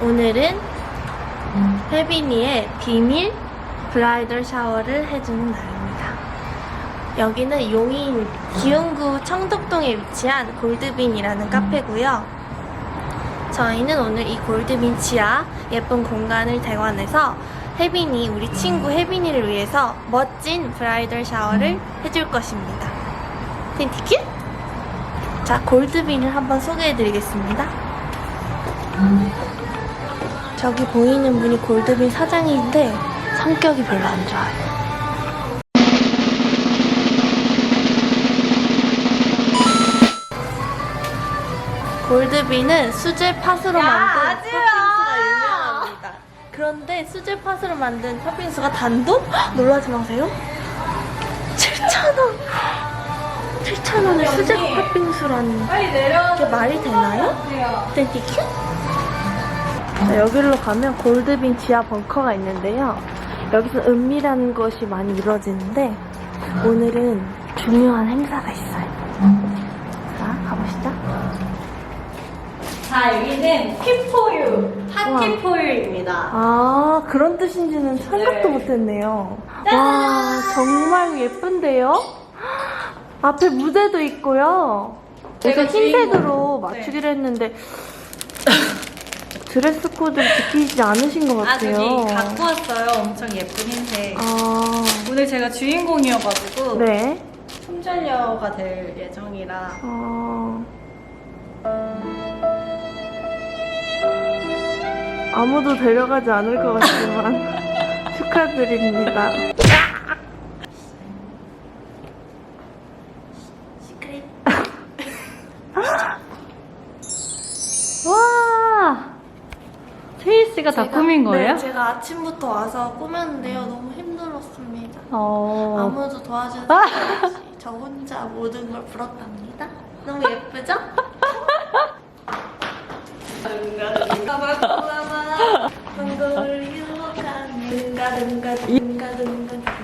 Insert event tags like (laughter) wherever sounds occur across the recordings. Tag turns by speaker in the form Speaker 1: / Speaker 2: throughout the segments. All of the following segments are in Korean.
Speaker 1: 오늘은 혜빈이의 비밀 브라이덜 샤워를 해주는 날입니다. 여기는 용인 기흥구 청덕동에 위치한 골드빈이라는 카페고요. 저희는 오늘 이 골드빈 지하 예쁜 공간을 대관해서 혜빈이 우리 친구 혜빈이를 위해서 멋진 브라이덜 샤워를 해줄 것입니다. 틴티큐? 자, 골드빈을 한번 소개해드리겠습니다. 저기 보이는 분이 골드빈 사장인데 성격이 별로 안 좋아요. 골드빈은 수제 팥으로 만든 팥빙수가 유명합니다. 그런데 수제 팥으로 만든 팥빙수가 단돈? 헉, 놀라지 마세요. 7,000원! 7,000원에 수제 팥빙수라니. 이게 말이 되나요? 땡티큐? 자, 여기로 가면 골드빈 지하 벙커가 있는데요. 여기서 은밀한 것이 많이 이루어지는데 오늘은 중요한 행사가 있어요. 자, 가보시죠.
Speaker 2: 자, 여기는 키포유. 핫키포유입니다.
Speaker 1: 아, 그런 뜻인지는 생각도
Speaker 2: 네.
Speaker 1: 못했네요. 와, 정말 예쁜데요? 앞에 무대도 있고요.
Speaker 2: 제가
Speaker 1: 흰색으로
Speaker 2: 주인공. 네.
Speaker 1: 맞추기로 했는데 드레스 코드를 지키지 않으신 것
Speaker 2: 아,
Speaker 1: 같아요.
Speaker 2: 저기 갖고 왔어요. 엄청 예쁜 흰색.
Speaker 1: 아,
Speaker 2: 오늘 제가 주인공이어가지고
Speaker 1: 네.
Speaker 2: 품절녀가 될 예정이라
Speaker 1: 아, 아무도 데려가지 않을 것 같지만 (laughs) 축하드립니다.
Speaker 2: 씨가 다 꾸민 거예요?
Speaker 1: 네, 제가 아침부터 와서 꾸몄는데요. 너무 힘들었습니다.
Speaker 2: 어.
Speaker 1: 아무도 도와주는 사람 없이 저 혼자 모든 걸 풀었답니다. 너무 예쁘죠? 든가 든가 든가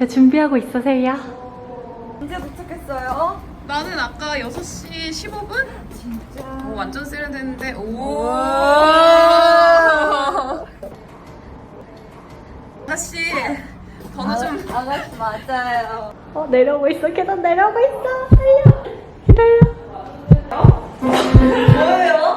Speaker 2: 야, 준비하고 있어, 세희야.
Speaker 3: 언제 도착했어요?
Speaker 4: 나는 아까 6시 15분?
Speaker 3: 진짜.
Speaker 4: 오, 완전 세련됐는데. 오. 다시 번호 좀.
Speaker 3: 아가씨 맞아요.
Speaker 1: 어 내려오고 있어 계단 내려오고 있어 달려 기다려?
Speaker 3: 뭐예요?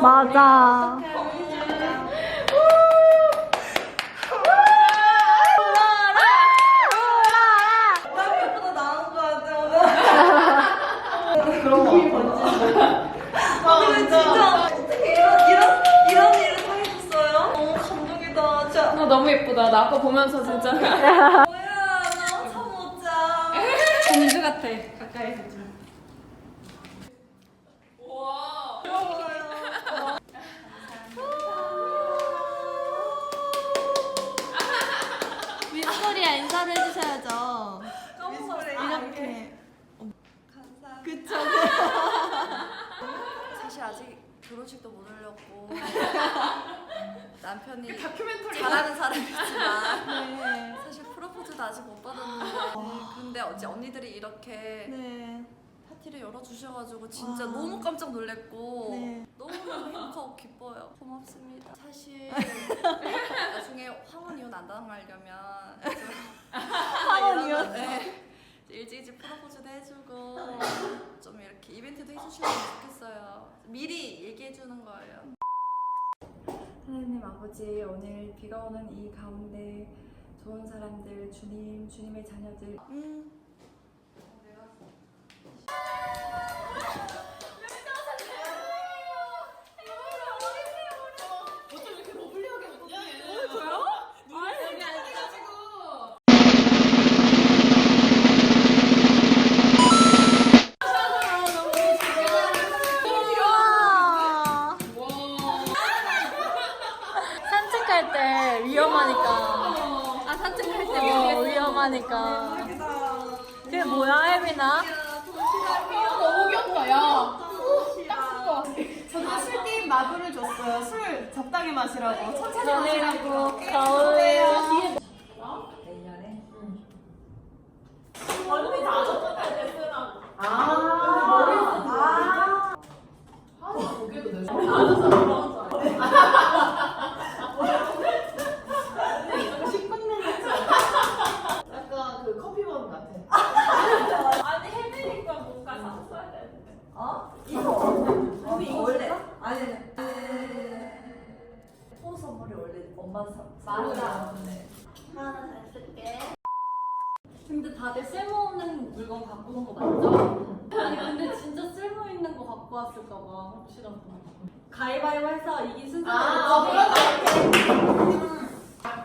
Speaker 2: 맞아.
Speaker 3: 나 예쁘다 나온 거 같아 오늘. 그런 거. 근데 진짜 어떻게 이런 이런 이런 일을 다 해줬어요? 너무 감동이다. 진짜.
Speaker 4: 너 너무 예쁘다. 나 아까 보면서 진짜.
Speaker 3: 뭐야 나잠못 자.
Speaker 2: 공주 같아. 가까이서 좀.
Speaker 1: 윗소리야 인사를 해주셔야죠.
Speaker 3: 이렇게. 감사. 그쵸. 사실 아직 결혼식도 못 올렸고 (laughs) 남편이
Speaker 4: 다큐멘터리.
Speaker 3: 잘하는 사람이지만 (laughs) 사실 프로포즈도 아직 못 받았는데 근데 어제 언니들이 이렇게
Speaker 1: 네.
Speaker 3: 파티를 열어주셔가지고 진짜 너무 깜짝 놀랐고
Speaker 1: 네.
Speaker 3: 너무너무 행복하고 기뻐요 고맙습니다 사실 (laughs) 나중에 황혼 이혼 안 당하려면 황혼 이혼? 네 일찍 일찍 프로포즈도 해주고 (laughs) 좀 이렇게 이벤트도 해주시면 좋겠어요. 미리 얘기해주는 거예요. 하나님 아버지 오늘 비가 오는 이 가운데 좋은 사람들 주님 주님의 자녀들. 음. Coca-Cola. 맞아
Speaker 1: 하나 잘 쓸게.
Speaker 2: 근데 다들 쓸모없는 물건 갖고 온 거 맞죠? 아니 근데 진짜 쓸모 있는 거 갖고 왔을까 봐 혹시라도. 가위바위보 해서 이긴 순서
Speaker 4: 아,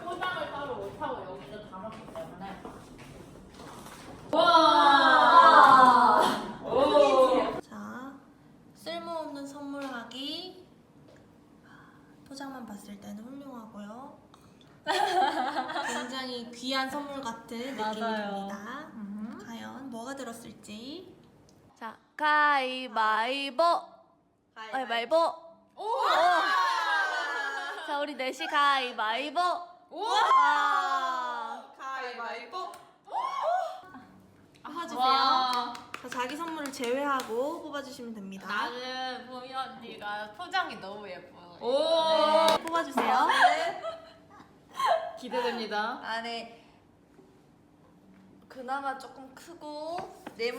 Speaker 2: 포장을 따로 못하고 여기서 담았기 때문에.
Speaker 1: 자, 쓸모없는 선물하기. 포장만 봤을 때는 훌륭하고요. 굉장히 귀한 선물 같은 느낌이
Speaker 2: 맞아요.
Speaker 1: 듭니다. 과연 뭐가 들었을지. 자, 가위바위보. 가위바위보. 오! 자, 우리 넷이 가위바위보. 와.
Speaker 4: 가위바위보.
Speaker 1: 뽑아주세요.
Speaker 4: 와.
Speaker 1: 자, 자기 선물을 제외하고 뽑아주시면 됩니다.
Speaker 2: 나는 보미 언니가 포장이 너무 예뻐요
Speaker 4: 오.
Speaker 1: 뽑아주세요.
Speaker 4: 기대됩니다.
Speaker 3: 안에 그나마 조금 크고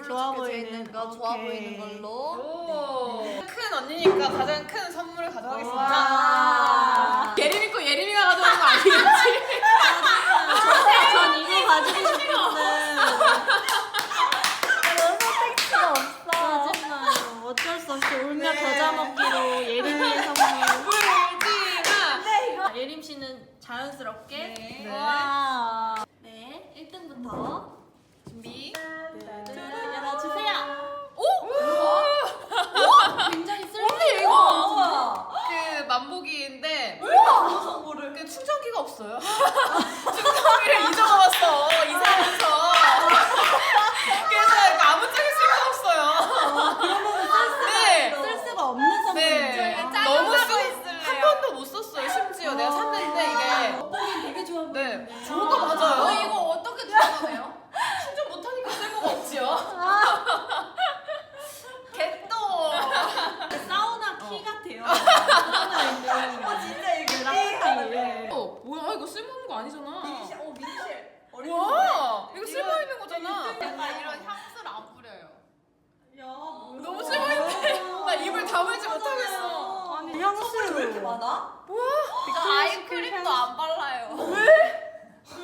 Speaker 1: 좋아
Speaker 3: 적혀져
Speaker 1: 보이는,
Speaker 3: 있는 거 좋아
Speaker 1: 오케이.
Speaker 3: 보이는 걸로
Speaker 4: 오. 큰 언니니까 가장 큰 선물을 가져가겠습니다.
Speaker 3: 와.
Speaker 4: 예림이 거 예림이가 가져오는 거 아니겠지?
Speaker 1: 전 이거 가지고 싶은데.
Speaker 3: 너무 택시가 없어
Speaker 1: 짜증나요. 어쩔 수 없이 울며 겨자 먹기로 예림이의 선물.
Speaker 4: 울지마.
Speaker 1: 예림 씨는 자연스럽게.
Speaker 4: 네.
Speaker 1: 와. 네, 1등부터
Speaker 4: 준비.
Speaker 1: 열어주세요. 굉장히 쓸모
Speaker 4: 이거 그 만보기인데 그 충전기가 없어요. 충전기를 잊어먹었어 이사하면서. 그래서 이거 아무짝에 쓸모 없어요. 네.
Speaker 1: 쓸 수가 없는
Speaker 4: 네.
Speaker 1: 선물이죠.
Speaker 4: 너무 쓰. 한 번도 못 썼어요. 심지어 내가 샀는데 이게.
Speaker 1: 보기 되게 좋아 보이는데.
Speaker 4: 네. 좋은 거 맞아요.
Speaker 2: 어, 이거
Speaker 4: 어떻게 들어가네요? 충전 못하니까 쓸모가 없지요. 개똥.
Speaker 1: 사우나 키 같아요. 사우나 있는.
Speaker 3: 진짜 이거
Speaker 4: 뭐야 이거 쓸모없는 거 아니잖아.
Speaker 3: 어 민실.
Speaker 4: 와 이거 쓸모있는 거잖아.
Speaker 5: 약간 이런 향수를 안 뿌려요.
Speaker 2: 야, 뭐야.
Speaker 4: 너무 쓸모있는데 나 입을 다물지 못하겠어.
Speaker 2: 아니,
Speaker 3: 향수를 왜 이렇게 많아?
Speaker 5: 저 아이크림도 안 발라요.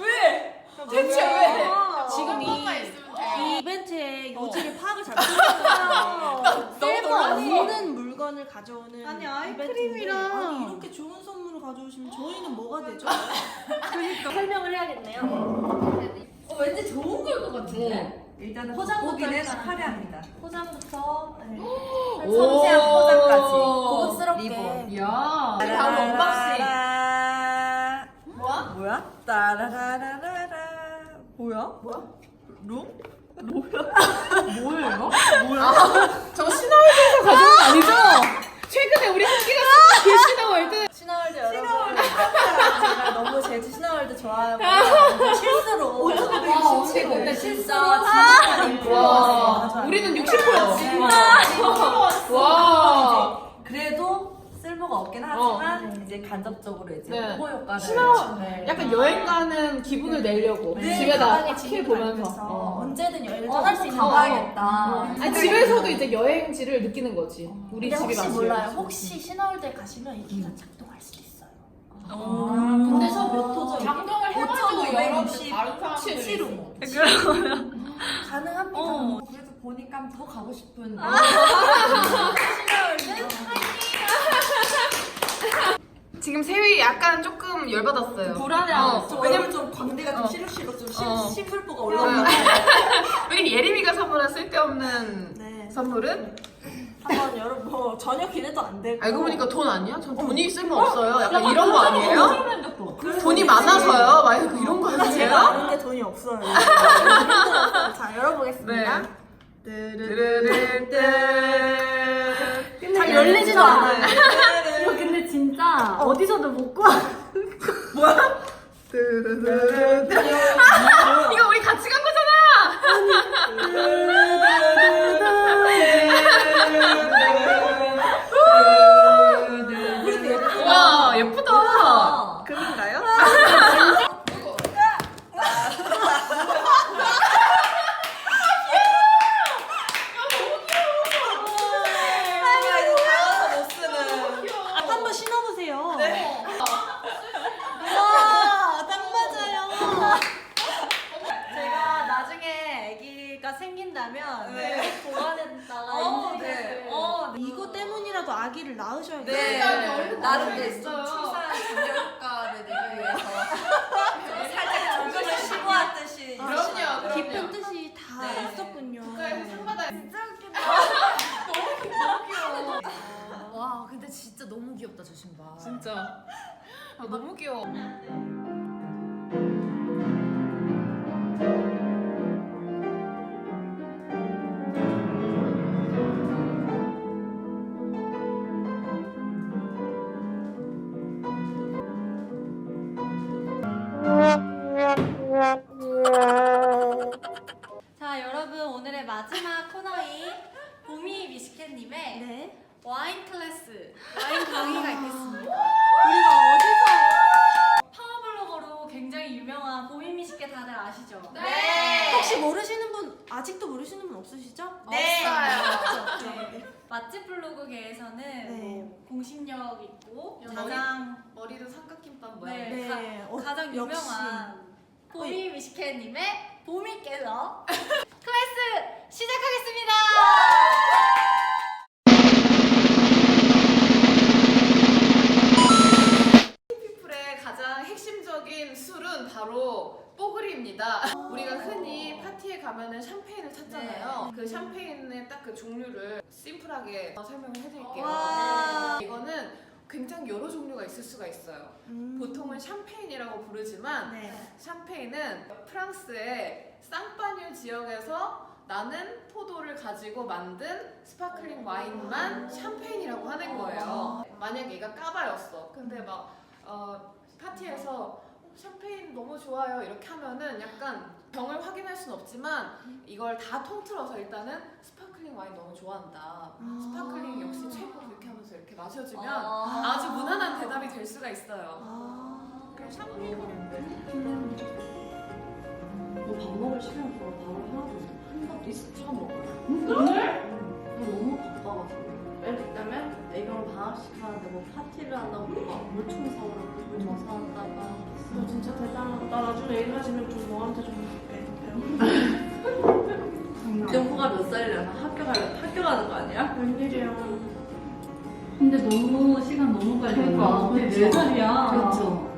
Speaker 4: 왜? 대체 왜?
Speaker 2: 지금
Speaker 5: 이것만
Speaker 2: 이,
Speaker 5: 있으면 돼요.
Speaker 2: 이 이벤트의 요지를 파악을 잘 못했어요. 쓸모 없는 물건을 가져오는
Speaker 6: 아니, 아이크림이랑.
Speaker 2: 아니, 이렇게 좋은 선물을 가져오시면 저희는 뭐가 되죠? (laughs) 그러니까 설명을 해야겠네요.
Speaker 3: 어, 왠지 좋은 걸 것 같아.
Speaker 1: 일단은
Speaker 2: 포장부터
Speaker 1: 보기는
Speaker 2: 일단
Speaker 1: 화려합니다.
Speaker 2: 포장부터 네.
Speaker 1: 섬세한 포장까지.
Speaker 2: 고급스럽게.
Speaker 1: 리본.
Speaker 4: 야.
Speaker 1: 바로
Speaker 4: 언박싱.
Speaker 1: 뭐야? 뭐야? 따라라라라라. 뭐야? 뭐야? 룸? 뭐야? (laughs) 뭐예요?
Speaker 4: 저 신화월드에서 가져온 거 아니죠? 최근에 우리 한기가 쓴그 신화월드.
Speaker 2: 신화월드 여러분. 제가 너무 제주 신화월드 좋아하고 실수로
Speaker 4: 진짜
Speaker 2: 근데
Speaker 4: 진짜
Speaker 2: 진짜
Speaker 4: 와. 우리는 60%였지. 와.
Speaker 1: 그래도 쓸모가 없긴 하지만 이제 간접적으로 이제
Speaker 4: 네.
Speaker 1: 홍보 효과를
Speaker 4: 신화-
Speaker 1: 네.
Speaker 4: 약간 여행 가는 기분을 내려고
Speaker 2: 네,
Speaker 4: 집에다
Speaker 2: 가방에
Speaker 4: 키
Speaker 2: 짐을
Speaker 4: 보면서.
Speaker 2: 담면서
Speaker 4: 어.
Speaker 2: 언제든 여행을
Speaker 1: 어,
Speaker 2: 떠날 수 있는
Speaker 1: 가봐야겠다.
Speaker 4: 아니 집에서도 이제 여행지를 느끼는 거지. 우리
Speaker 2: 근데
Speaker 4: 집이
Speaker 2: 혹시. 몰라요. 혹시 신화월드에 가시면 이 기가 작동할 수도 있어요.
Speaker 1: 음.
Speaker 2: 근데 저 몇 호죠?
Speaker 5: 작동을 해가지고
Speaker 2: 5,560
Speaker 5: 여러분들 다른 사람들이
Speaker 2: 실로 가능합니다.
Speaker 1: 어, 그래도 보니까 더 가고 싶은. (laughs)
Speaker 4: 지금 세위 약간 조금 열받았어요.
Speaker 1: 불안해하고
Speaker 4: 어,
Speaker 1: 왜냐면 좀 광대가 좀
Speaker 4: 어.
Speaker 1: 시룩시룩 좀 심,
Speaker 4: 어.
Speaker 1: 심술보가
Speaker 4: 어.
Speaker 1: 올라오고 (laughs)
Speaker 4: 왜냐면 예림이가 선물한 쓸데없는
Speaker 2: 네.
Speaker 4: 선물은
Speaker 2: 한번 여러분 뭐 전혀 기대도 안 되고
Speaker 4: 알고 보니까 돈 아니야? 전 돈이 쓸모 없어요. 약간 이런 거 아니에요? 돈이 많아서요? 막 이런 거 아니에요?
Speaker 2: 많은데 돈이 없어요. (laughs) 자 열어보겠습니다.
Speaker 4: 네. 뜨르르르
Speaker 2: 잘 열리지도 않아요.
Speaker 1: 진짜 어디서도 못 구하.
Speaker 4: 뜨르르르 이거 우리 같이 간 거잖아.
Speaker 2: 그래도 예쁘다.
Speaker 4: 와 예쁘다.
Speaker 2: 그런가요? 한번 신어보세요. 네. 와, 딱 맞아요.
Speaker 6: 제가 나중에 아기가 생긴다면
Speaker 2: 네.
Speaker 6: 보관했다가
Speaker 2: 어,
Speaker 6: 인생을
Speaker 2: 네. 어, 이거 때문이라도 아기를 낳으셔야겠어요.
Speaker 3: 네. 나름 내
Speaker 4: 있어요.
Speaker 3: 출산 효과를 내기 위해서
Speaker 2: 살짝 정글을 시도하듯이.
Speaker 4: 그럼요,
Speaker 2: 깊은
Speaker 4: 그럼요.
Speaker 2: 뜻이 다
Speaker 3: 네.
Speaker 2: 있었군요.
Speaker 5: 와 근데 진짜 너무 귀엽다 저 신발.
Speaker 4: 진짜 아, 너무 귀여워.
Speaker 2: 없으시죠?
Speaker 5: 네.
Speaker 6: 없어요. (laughs) 네. 맛집 블로그계에서는
Speaker 2: 네.
Speaker 6: 뭐 공신력 있고
Speaker 5: 여기
Speaker 6: 가장
Speaker 5: 머리도 삼각김밥 모양.
Speaker 6: 네,
Speaker 2: 네.
Speaker 6: 가,
Speaker 2: 어,
Speaker 6: 가 장
Speaker 2: 역시.
Speaker 6: 유명한 보미 미식캣님의 보미께서 (laughs) 클래스 시작하겠습니다.
Speaker 4: 피플의 가장 핵심적인 술은 바로 뽀글이입니다. 우리가 흔히 파티에 가면은 샴페인을 찾잖아요. 그 샴페인의 딱 그 종류를 심플하게 설명을 해드릴게요.
Speaker 2: 와.
Speaker 4: 네. 이거는 굉장히 여러 종류가 있을 수가 있어요.
Speaker 2: 음.
Speaker 4: 보통은 샴페인이라고 부르지만
Speaker 2: 네.
Speaker 4: 샴페인은 프랑스의 쌍파뉴 지역에서 나는 포도를 가지고 만든 스파클링 와인만 샴페인이라고 하는 거예요. 만약 얘가 까바였어. 근데 막 어, 파티에서 어, 샴페인 너무 좋아요 이렇게 하면은 약간 병을 확인할 순 없지만 이걸 다 통틀어서 일단은 스파클링 와인 너무 좋아한다. 스파클링 역시 최고 이렇게 하면서 이렇게 마셔주면 아주 무난한 대답이 될 수가 있어요.
Speaker 2: 아.
Speaker 4: 그래서
Speaker 3: 밥 먹을 시간 좋아 밥을 하나도 한 번도 있어 처음 먹어요. 오늘? 너무 바빠가지고. 들면 애경 방학식 하는데 뭐 파티를 한다고 막 물총 사오라고 물총 사왔다가
Speaker 2: 너 진짜 대단하다. 나 나중에 애기 가지면 좀 너한테 좀 배울게.
Speaker 3: 영호가 (laughs) 몇 살이려나 학교 가 학교 가는 거 아니야?
Speaker 2: 웬일이야.
Speaker 6: 근데 너무 시간 너무 빨리
Speaker 3: 그러니까,
Speaker 6: 갔네.
Speaker 3: 그쵸.
Speaker 6: 네 살이야.
Speaker 3: 그렇죠.